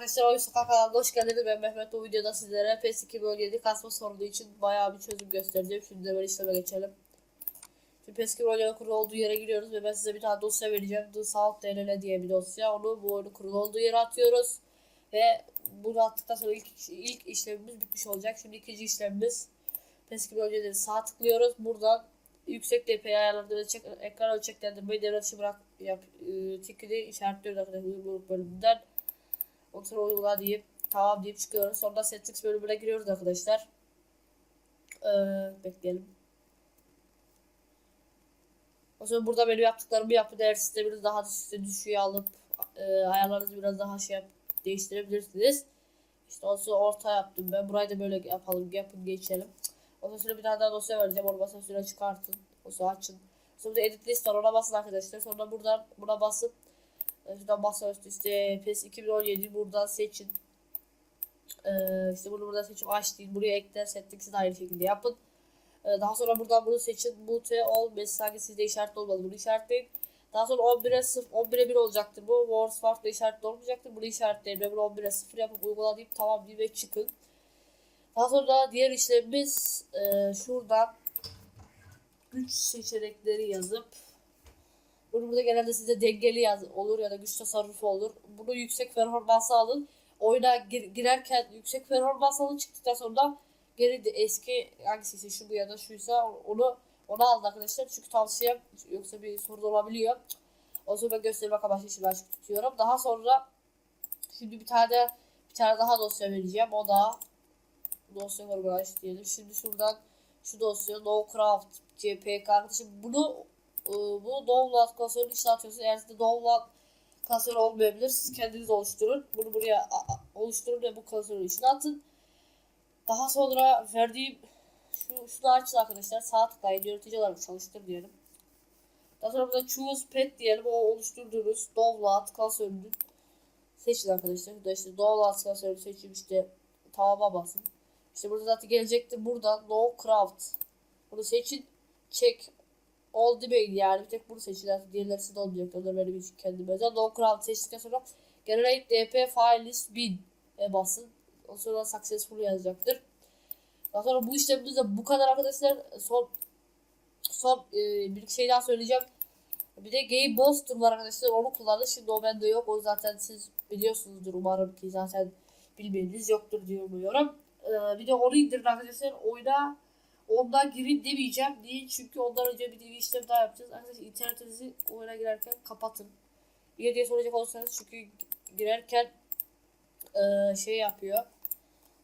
arkadaşlar Oyun Sokak kanalına hoş geldiniz. Ben Mehmet bu videoda sizlere PES 2017 kasma sorunu için bayağı bir çözüm göstereceğim. Şimdi hemen işleme geçelim. Şimdi PES 2017 kurulu olduğu yere giriyoruz ve ben size bir tane dosya vereceğim. The South DLL diye bir dosya. Onu bu oyunun kurulu olduğu yere atıyoruz. Ve bunu attıktan sonra ilk, ilk işlemimiz bitmiş olacak. Şimdi ikinci işlemimiz PES 2017'de sağ tıklıyoruz. Buradan yüksek DPI ayarlarını ölçek, ekran ölçeklendirmeyi devre dışı bırak yap, e, tikini işaretliyoruz arkadaşlar uygulama bölümünden. Sonra uygula deyip tamam deyip çıkıyoruz. Sonra settings bölümüne giriyoruz arkadaşlar. Ee, bekleyelim. O zaman burada benim yaptıklarımı yapın. Eğer sisteminiz daha düşükse düşüğe alıp e, ayarlarınızı biraz daha şey yap, değiştirebilirsiniz. İşte o sonra orta yaptım ben. Burayı da böyle yapalım. Yapın geçelim. Ondan sonra bir tane daha dosya vereceğim. Onu basın süre çıkartın. O sonra açın. Sonra edit list var. Ona basın arkadaşlar. Sonra buradan buna basıp Şuradan masaüstü işte PES 2017 buradan seçin. Ee, işte bunu buradan seçip aç değil. Buraya ekler settings'i de aynı şekilde yapın. Ee, daha sonra buradan bunu seçin. Mute all mesaj sizde işaretli olmalı. Bunu işaretleyin. Daha sonra 11'e 0, 11'e 1 olacaktır bu. Wars farklı işaretli olmayacaktır. Bunu işaretleyin ve bunu 11'e 0 yapıp uygula tamam deyip ve çıkın. Daha sonra diğer işlemimiz e, şuradan güç seçenekleri yazıp burada genelde size dengeli yaz olur ya da güç tasarrufu olur. Bunu yüksek performansa alın. Oyuna gir- girerken yüksek performans alın çıktıktan sonra geri de eski hangisiyse şu bu ya da şuysa onu onu alın arkadaşlar. Çünkü tavsiyem yoksa bir sorun olabiliyor. O zaman ben göstermek amaçlı şimdi açık tutuyorum. Daha sonra şimdi bir tane bir tane daha dosya vereceğim. O da dosya aç diyelim. Şimdi şuradan şu dosya no craft cpk arkadaşım bunu bu download klasörünün içine atıyorsunuz. Eğer sizde download klasörü olmayabilir. Siz kendiniz oluşturun. Bunu buraya oluşturun ve bu klasörün içine atın. Daha sonra verdiğim şu şunu açın arkadaşlar. Sağ tıklayın. Yönetici olarak çalıştır diyelim. Daha sonra burada choose pet diyelim. O oluşturduğunuz download klasörünü seçin arkadaşlar. Burada işte download klasörünü seçin işte tamama basın. İşte burada zaten gelecekti. Burada no craft. Bunu seçin. Check all demeyin yani. Bir tek bunu seçin. Zaten diğerleri sizde olmayacak. Onlar benim için kendime özel. No craft seçtikten sonra generate dp file list bin e basın. O sonra successful yazacaktır. Daha sonra bu işlemimiz de bu kadar arkadaşlar. Son son e, bir şey daha söyleyeceğim. Bir de Game Booster var arkadaşlar. Onu kullanın. Şimdi o bende yok. O zaten siz biliyorsunuzdur umarım ki zaten bilmeyeniniz yoktur diye umuyorum. Ee, bir de onu indirin arkadaşlar. Oyuna ondan girin demeyeceğim. Niye? Çünkü ondan önce bir işlem daha yapacağız. Arkadaşlar internetinizi oyuna girerken kapatın. Niye diye soracak olursanız çünkü girerken e, şey yapıyor.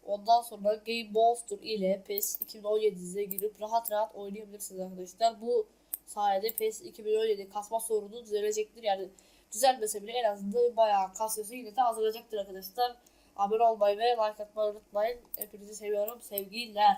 Ondan sonra Game Monster ile PES 2017'ye girip rahat rahat oynayabilirsiniz arkadaşlar. Bu sayede PES 2017 kasma sorunu düzelecektir. Yani düzelmese bile en azından bayağı kasması yine de azalacaktır arkadaşlar. Abone olmayı ve like atmayı unutmayın. Hepinizi seviyorum. Sevgiler.